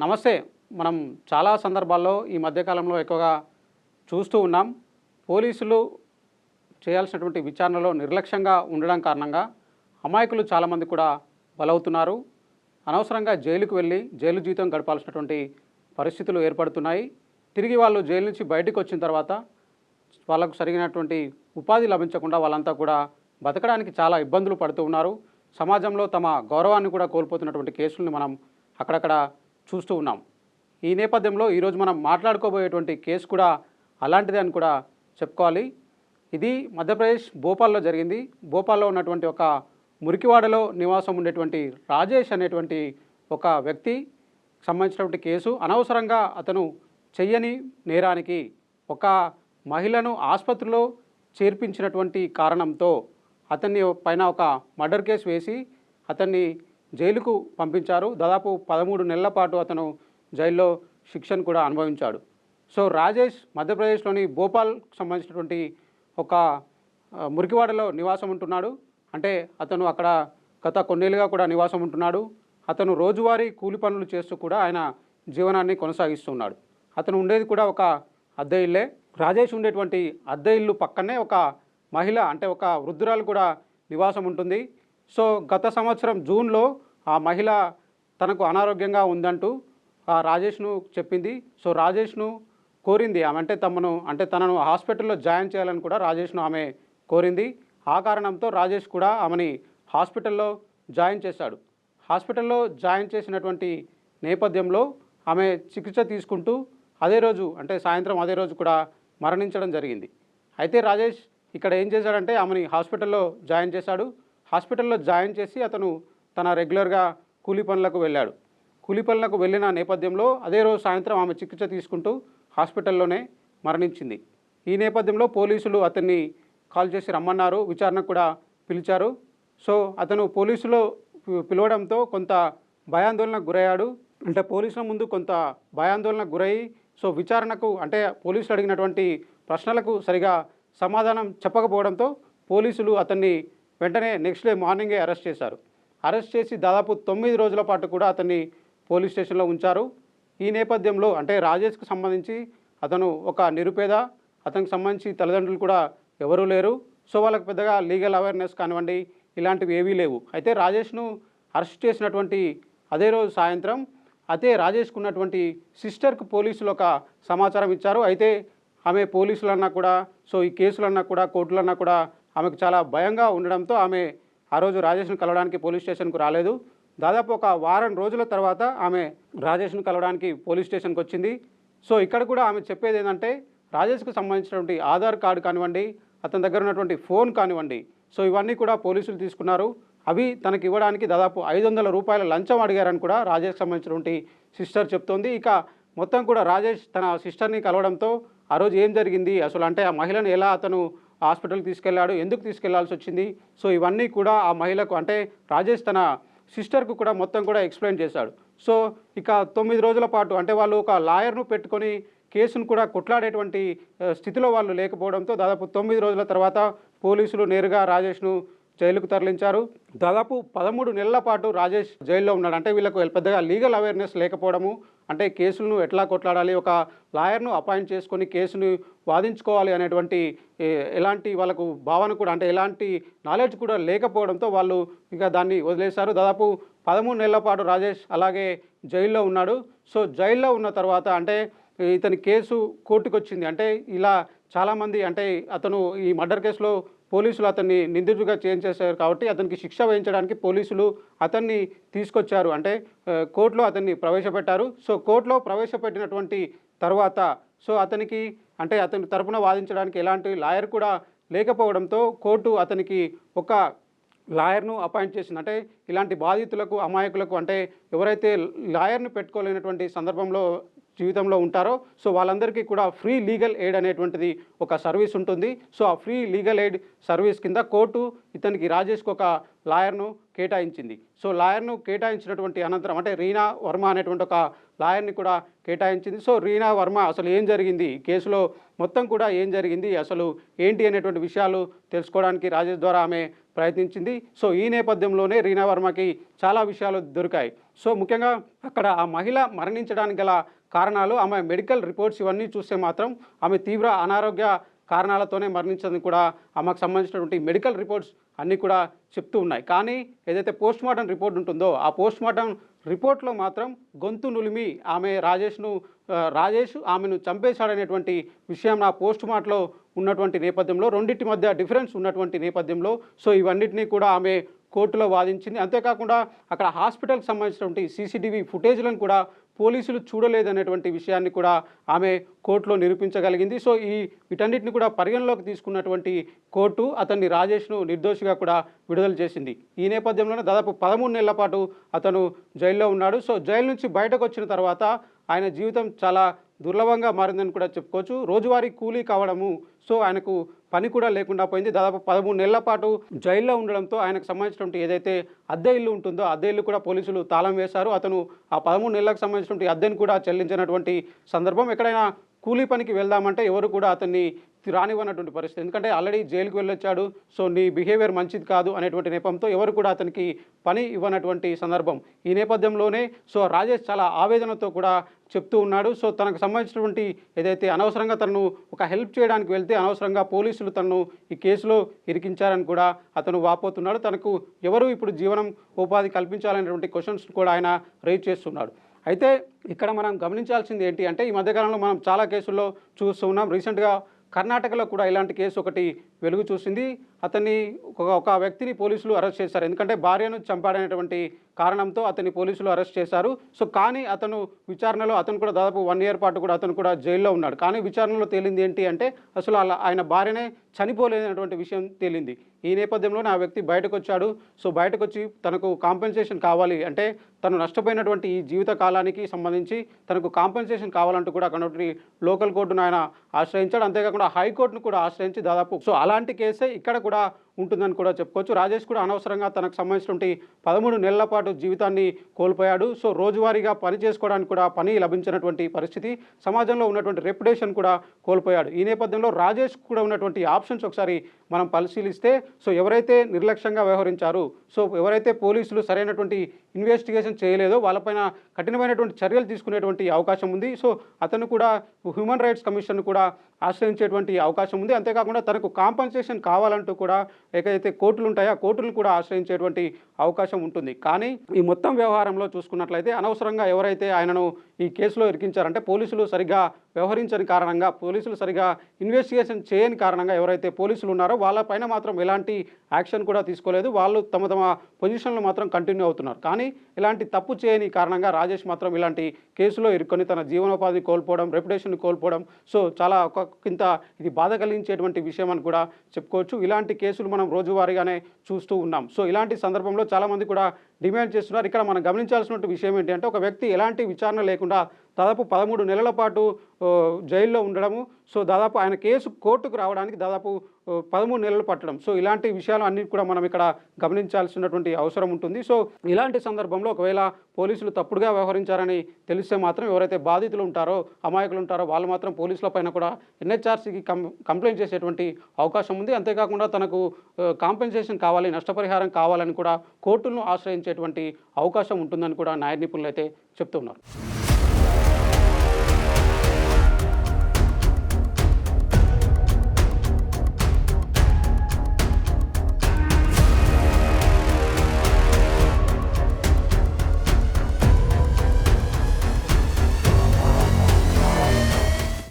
నమస్తే. మనం చాలా సందర్భాల్లో ఈ మధ్యకాలంలో ఎక్కువగా చూస్తూ ఉన్నాం. పోలీసులు చేయాల్సినటువంటి విచారణలో నిర్లక్ష్యంగా ఉండడం కారణంగా అమాయకులు చాలామంది కూడా బలవుతున్నారు. అనవసరంగా జైలుకు వెళ్ళి జైలు జీవితం గడపాల్సినటువంటి పరిస్థితులు ఏర్పడుతున్నాయి. తిరిగి వాళ్ళు జైలు నుంచి బయటకు వచ్చిన తర్వాత వాళ్ళకు సరిగినటువంటి ఉపాధి లభించకుండా వాళ్ళంతా కూడా బతకడానికి చాలా ఇబ్బందులు పడుతూ ఉన్నారు. సమాజంలో తమ గౌరవాన్ని కూడా కోల్పోతున్నటువంటి కేసుల్ని మనం అక్కడక్కడ చూస్తూ ఉన్నాం. ఈ నేపథ్యంలో ఈరోజు మనం మాట్లాడుకోబోయేటువంటి కేసు కూడా అలాంటిదే అని కూడా చెప్పుకోవాలి. ఇది మధ్యప్రదేశ్ భోపాల్లో జరిగింది. భోపాల్లో ఉన్నటువంటి ఒక మురికివాడలో నివాసం ఉండేటువంటి రాజేష్ అనేటువంటి ఒక వ్యక్తి సంబంధించినటువంటి కేసు అనవసరంగా అతను చెయ్యని నేరానికి ఒక మహిళను ఆసుపత్రిలో చేర్పించినటువంటి కారణంతో అతన్ని పైన ఒక మర్డర్ కేసు వేసి అతన్ని జైలుకు పంపించారు. దాదాపు పదమూడు నెలల పాటు అతను జైల్లో శిక్షను కూడా అనుభవించాడు. సో రాజేష్ మధ్యప్రదేశ్లోని భోపాల్కు సంబంధించినటువంటి ఒక మురికివాడలో నివాసం ఉంటున్నాడు. అంటే అతను అక్కడ గత కొన్నేళ్ళుగా కూడా నివాసం ఉంటున్నాడు. అతను రోజువారీ కూలి పనులు చేస్తూ కూడా ఆయన జీవనాన్ని కొనసాగిస్తున్నాడు. అతను ఉండేది కూడా ఒక అద్దె ఇల్లే. రాజేష్ ఉండేటువంటి అద్దె ఇల్లు పక్కనే ఒక మహిళ అంటే ఒక వృద్ధురాలు కూడా నివాసం ఉంటుంది. సో గత సంవత్సరం జూన్లో ఆ మహిళ తనకు అనారోగ్యంగా ఉందంటూ ఆ రాజేష్ను చెప్పింది. సో రాజేష్ను కోరింది ఆమె. అంటే తమను అంటే తనను హాస్పిటల్లో జాయిన్ చేయాలని కూడా రాజేష్ను ఆమె కోరింది. ఆ కారణంతో రాజేష్ కూడా ఆమెని హాస్పిటల్లో జాయిన్ చేశాడు. హాస్పిటల్లో జాయిన్ చేసినటువంటి నేపథ్యంలో ఆమె చికిత్స తీసుకుంటూ అదే రోజు అంటే సాయంత్రం అదే రోజు కూడా మరణించడం జరిగింది. అయితే రాజేష్ ఇక్కడ ఏం చేశాడంటే ఆమెని హాస్పిటల్లో జాయిన్ చేశాడు. హాస్పిటల్లో జాయిన్ చేసి అతను తన రెగ్యులర్గా కూలి పనులకు వెళ్ళాడు. కూలి పనులకు వెళ్ళిన నేపథ్యంలో అదే రోజు సాయంత్రం ఆమె చికిత్స తీసుకుంటూ హాస్పిటల్లోనే మరణించింది. ఈ నేపథ్యంలో పోలీసులు అతన్ని కాల్ చేసి రమ్మన్నారు విచారణకు కూడా పిలిచారు. సో అతను పోలీసులు పిలవడంతో కొంత భయాందోళనకు గురయ్యాడు. అంటే పోలీసుల ముందు కొంత భయాందోళనకు గురయ్యి సో విచారణకు అంటే పోలీసులు అడిగినటువంటి ప్రశ్నలకు సరిగా సమాధానం చెప్పకపోవడంతో పోలీసులు అతన్ని వెంటనే నెక్స్ట్ డే మార్నింగే అరెస్ట్ చేశారు. అరెస్ట్ చేసి దాదాపు తొమ్మిది రోజుల పాటు కూడా అతన్ని పోలీస్ స్టేషన్లో ఉంచారు. ఈ నేపథ్యంలో అంటే రాజేష్కు సంబంధించి అతను ఒక నిరుపేద అతనికి సంబంధించి తల్లిదండ్రులు కూడా ఎవరూ లేరు. సో వాళ్ళకి పెద్దగా లీగల్ అవేర్నెస్ కానివ్వండి ఇలాంటివి ఏవీ లేవు. అయితే రాజేష్ను అరెస్ట్ చేసినటువంటి అదే రోజు సాయంత్రం అదే రాజేష్కు ఉన్నటువంటి సిస్టర్కు పోలీసులు ఒక సమాచారం ఇచ్చారు. అయితే ఆమె పోలీసులన్నా కూడా సో ఈ కేసులన్నా కూడా కోర్టులన్నా కూడా ఆమెకు చాలా భయంగా ఉండడంతో ఆమె ఆ రోజు రాజేష్ను కలవడానికి పోలీస్ స్టేషన్కు రాలేదు. దాదాపు ఒక వారం రోజుల తర్వాత ఆమె రాజేష్ను కలవడానికి పోలీస్ స్టేషన్కి వచ్చింది. సో ఇక్కడ కూడా ఆమె చెప్పేది ఏంటంటే రాజేష్కు సంబంధించినటువంటి ఆధార్ కార్డు కానివ్వండి అతని దగ్గర ఉన్నటువంటి ఫోన్ కానివ్వండి సో ఇవన్నీ కూడా పోలీసులు తీసుకున్నారు. అవి తనకి ఇవ్వడానికి దాదాపు ఐదు వందల రూపాయల లంచం అడిగారని కూడా రాజేష్కి సంబంధించినటువంటి సిస్టర్ చెప్తోంది. ఇక మొత్తం కూడా రాజేష్ తన సిస్టర్ని కలవడంతో ఆ రోజు ఏం జరిగింది? అసలు అంటే ఆ మహిళను ఎలా అతను హాస్పిటల్కి తీసుకెళ్ళాడు ఎందుకు తీసుకెళ్ళాల్సి వచ్చింది? సో ఇవన్నీ కూడా ఆ మహిళకు అంటే రాజేష్ తన సిస్టర్కు కూడా మొత్తం కూడా ఎక్స్ప్లెయిన్ చేశాడు. సో ఇక తొమ్మిది రోజుల పాటు అంటే వాళ్ళు ఒక లాయర్ను పెట్టుకొని కేసును కూడా కొట్లాడేటువంటి స్థితిలో వాళ్ళు లేకపోవడంతో దాదాపు తొమ్మిది రోజుల తర్వాత పోలీసులు నేరుగా రాజేష్ను జైలుకు తరలించారు. దాదాపు పదమూడు నెలల పాటు రాజేష్ జైల్లో ఉన్నాడు. అంటే వీళ్ళకు పెద్దగా లీగల్ అవేర్నెస్ లేకపోవడము అంటే కేసులను ఎట్లా కొట్లాడాలి ఒక లాయర్ను అపాయింట్ చేసుకొని కేసును వాదించుకోవాలి అనేటువంటి ఎలాంటి వాళ్ళకు భావన కూడా అంటే ఎలాంటి నాలెడ్జ్ కూడా లేకపోవడంతో వాళ్ళు ఇంకా దాన్ని వదిలేశారు. దాదాపు పదమూడు నెలల పాటు రాజేష్ అలాగే జైల్లో ఉన్నాడు. సో జైల్లో ఉన్న తర్వాత అంటే ఇతని కేసు కోర్టుకు వచ్చింది అంటే ఇలా చాలామంది అంటే అతను ఈ మర్డర్ కేసులో పోలీసులు అతన్ని నిందితుడిగా చేంజ్ చేశారు కాబట్టి అతనికి శిక్ష వేయించడానికి పోలీసులు అతన్ని తీసుకొచ్చారు. అంటే కోర్టులో అతన్ని ప్రవేశపెట్టారు. సో కోర్టులో ప్రవేశపెట్టినటువంటి తర్వాత సో అతనికి అంటే అతని తరపున వాదించడానికి ఎలాంటి లాయర్ కూడా లేకపోవడంతో కోర్టు అతనికి ఒక లాయర్ను అపాయింట్ చేసింది. అంటే ఇలాంటి బాధితులకు అమాయకులకు అంటే ఎవరైతే లాయర్ను పెట్టుకోలేనటువంటి సందర్భంలో జీవితంలో ఉంటారో సో వాళ్ళందరికీ కూడా ఫ్రీ లీగల్ ఎయిడ్ అనేటువంటిది ఒక సర్వీస్ ఉంటుంది. సో ఆ ఫ్రీ లీగల్ ఎయిడ్ సర్వీస్ కింద కోర్టు ఇతనికి రాజేష్కి ఒక లాయర్ను కేటాయించింది. సో లాయర్ను కేటాయించినటువంటి అనంతరం అంటే రీనా వర్మ అనేటువంటి ఒక లాయర్ని కూడా కేటాయించింది. సో రీనా వర్మ అసలు ఏం జరిగింది? కేసులో మొత్తం కూడా ఏం జరిగింది? అసలు ఏంటి అనేటువంటి విషయాలు తెలుసుకోవడానికి రాజేష్ ద్వారా ఆమె ప్రయత్నించింది. సో ఈ నేపథ్యంలోనే రీనా వర్మకి చాలా విషయాలు దొరికాయి. సో ముఖ్యంగా అక్కడ ఆ మహిళ మరణించడానికి గల కారణాలు ఆమె మెడికల్ రిపోర్ట్స్ ఇవన్నీ చూస్తే మాత్రం ఆమె తీవ్ర అనారోగ్య కారణాలతోనే మరణించదని కూడా ఆమెకు సంబంధించినటువంటి మెడికల్ రిపోర్ట్స్ అన్నీ కూడా చెప్తూ ఉన్నాయి. కానీ ఏదైతే పోస్ట్ మార్టం రిపోర్ట్ ఉంటుందో ఆ పోస్ట్ మార్టం రిపోర్ట్లో మాత్రం గొంతు నులిమి ఆమె రాజేష్ను రాజేష్ ఆమెను చంపేశాడనేటువంటి విషయం ఆ పోస్ట్ మార్ట్లో ఉన్నటువంటి నేపథ్యంలో రెండింటి మధ్య డిఫరెన్స్ ఉన్నటువంటి నేపథ్యంలో సో ఇవన్నిటినీ కూడా ఆమె కోర్టులో వాదించింది. అంతేకాకుండా అక్కడ హాస్పిటల్కి సంబంధించినటువంటి సీసీటీవీ ఫుటేజ్లను కూడా పోలీసులు చూడలేదనేటువంటి విషయాన్ని కూడా ఆమె కోర్టులో నిరూపించగలిగింది. సో ఈ వీటన్నిటిని కూడా పరిగణలోకి తీసుకున్నటువంటి కోర్టు అతన్ని రాజేష్ను నిర్దోషిగా కూడా విడుదల చేసింది. ఈ నేపథ్యంలోనే దాదాపు పదమూడు నెలల పాటు అతను జైల్లో ఉన్నాడు. సో జైలు నుంచి బయటకు వచ్చిన తర్వాత ఆయన జీవితం చాలా దుర్లభంగా మారిందని కూడా చెప్పుకోవచ్చు. రోజువారీ కూలీ కావడము సో ఆయనకు పని కూడా లేకుండా పోయింది. దాదాపు పదమూడు నెలల పాటు జైల్లో ఉండడంతో ఆయనకు సంబంధించినటువంటి ఏదైతే అద్దె ఇల్లు ఉంటుందో అద్దె ఇల్లు కూడా పోలీసులు తాళం వేశారు. అతను ఆ పదమూడు నెలలకు సంబంధించినటువంటి అద్దెను కూడా చెల్లించినటువంటి సందర్భం ఎక్కడైనా కూలీ పనికి వెళ్దామంటే ఎవరు కూడా అతన్ని రానివ్వనటువంటి పరిస్థితి. ఎందుకంటే ఆల్రెడీ జైలుకి వెళ్ళొచ్చాడు సో నీ బిహేవియర్ మంచిది కాదు అనేటువంటి నేపథ్యంతో ఎవరు కూడా అతనికి పని ఇవ్వనటువంటి సందర్భం ఈ నేపథ్యంలోనే. సో రాజేష్ చాలా ఆవేదనతో కూడా చెప్తూ ఉన్నాడు. సో తనకు సంబంధించినటువంటి ఏదైతే అనవసరంగా తనను ఒక హెల్ప్ చేయడానికి వెళ్తే అనవసరంగా పోలీసులు తనను ఈ కేసులో ఇరికించారని కూడా అతను వాపోతున్నాడు. తనకు ఎవరు ఇప్పుడు జీవనం ఉపాధి కల్పించాలనేటువంటి క్వశ్చన్స్ కూడా ఆయన రేజ్ చేస్తున్నాడు. అయితే ఇక్కడ మనం గమనించాల్సింది ఏంటి అంటే ఈ మధ్యకాలంలో మనం చాలా కేసుల్లో చూస్తూ ఉన్నాం. రీసెంట్గా కర్ణాటకలో కూడా ఇలాంటి కేసు ఒకటి వెలుగు చూసింది. అతన్ని ఒక ఒక వ్యక్తిని పోలీసులు అరెస్ట్ చేశారు. ఎందుకంటే భార్యను చంపాడనేటువంటి కారణంతో అతన్ని పోలీసులు అరెస్ట్ చేశారు. సో కానీ అతను విచారణలో అతను కూడా దాదాపు వన్ ఇయర్ పాటు కూడా అతను కూడా జైల్లో ఉన్నాడు. కానీ విచారణలో తేలింది ఏంటి అంటే అసలు అలా ఆయన భార్యనే చనిపోలేదనేటువంటి విషయం తేలింది. ఈ నేపథ్యంలోనే ఆ వ్యక్తి బయటకు వచ్చాడు సో బయటకు వచ్చి తనకు కాంపెన్సేషన్ కావాలి అంటే తను నష్టపోయినటువంటి ఈ జీవిత కాలానికి సంబంధించి తనకు కాంపెన్సేషన్ కావాలంటూ కూడా అక్కడ లోకల్ కోర్టును ఆయన ఆశ్రయించాడు. అంతేకాకుండా హైకోర్టును కూడా ఆశ్రయించి దాదాపు సో అలాంటి కేసే ఇక్కడ కూడా ఉంటుందని కూడా చెప్పుకోవచ్చు. రాజేష్ కూడా అనవసరంగా తనకు సంబంధించినటువంటి పదమూడు నెలల పాటు జీవితాన్ని కోల్పోయాడు. సో రోజువారీగా పని చేసుకోవడానికి కూడా పని లభించినటువంటి పరిస్థితి. సమాజంలో ఉన్నటువంటి రెప్యుటేషన్ కూడా కోల్పోయాడు. ఈ నేపథ్యంలో రాజేష్ కూడా ఉన్నటువంటి ఆప్షన్స్ ఒకసారి మనం పరిశీలిస్తే సో ఎవరైతే నిర్లక్ష్యంగా వ్యవహరించారు సో ఎవరైతే పోలీసులు సరైనటువంటి ఇన్వెస్టిగేషన్ చేయలేదో వాళ్ళపైన కఠినమైనటువంటి చర్యలు తీసుకునేటువంటి అవకాశం ఉంది. సో అతను కూడా హ్యూమన్ రైట్స్ కమిషన్ కూడా ఆశ్రయించేటువంటి అవకాశం ఉంది. అంతేకాకుండా తనకు కాంపన్సేషన్ కావాలంటూ కూడా ఏకైతే కోర్టులు ఉంటాయో ఆ కోర్టులు కూడా ఆశ్రయించేటువంటి అవకాశం ఉంటుంది. కానీ ఈ మొత్తం వ్యవహారంలో చూసుకున్నట్లయితే అనవసరంగా ఎవరైతే ఆయనను ఈ కేసులో ఇరికించారంటే పోలీసులు సరిగ్గా వ్యవహరించని కారణంగా పోలీసులు సరిగా ఇన్వెస్టిగేషన్ చేయని కారణంగా ఎవరైతే పోలీసులు ఉన్నారో వాళ్ళపైన మాత్రం ఎలాంటి యాక్షన్ కూడా తీసుకోలేదు. వాళ్ళు తమ తమ పొజిషన్లో మాత్రం కంటిన్యూ అవుతున్నారు. కానీ ఇలాంటి తప్పు చేయని కారణంగా రాజేష్ మాత్రం ఇలాంటి కేసులో ఇరుక్కొని తన జీవనోపాధి కోల్పోవడం రెప్యుటేషన్ కోల్పోవడం సో చాలా ఒక కింత ఇది బాధ కలిగించేటువంటి విషయం అని కూడా చెప్పుకోవచ్చు. ఇలాంటి కేసులు మనం రోజువారీగానే చూస్తూ ఉన్నాం. సో ఇలాంటి సందర్భంలో చాలామంది కూడా డిమాండ్ చేస్తున్నారు. ఇక్కడ మనం గమనించాల్సిన విషయం ఏంటంటే ఒక వ్యక్తి ఎలాంటి విచారణ లేకుండా దాదాపు పదమూడు నెలల పాటు జైల్లో ఉండడము. సో దాదాపు ఆయన కేసు కోర్టుకు రావడానికి దాదాపు పదమూడు నెలలు పట్టడం. సో ఇలాంటి విషయాలు అన్ని కూడా మనం ఇక్కడ గమనించాల్సినటువంటి అవసరం ఉంటుంది. సో ఇలాంటి సందర్భంలో ఒకవేళ పోలీసులు తప్పుడుగా వ్యవహరించారని తెలిస్తే మాత్రం ఎవరైతే బాధితులు ఉంటారో అమాయకులు ఉంటారో వాళ్ళు మాత్రం పోలీసుల పైన కూడా ఎన్హెచ్ఆర్సీకి కంప్లైంట్ చేసేటువంటి అవకాశం ఉంది. అంతేకాకుండా తనకు కాంపెన్సేషన్ కావాలి నష్టపరిహారం కావాలని కూడా కోర్టులను ఆశ్రయించేటువంటి అవకాశం ఉంటుందని కూడా న్యాయ నిపుణులు అయితే చెప్తున్నారు.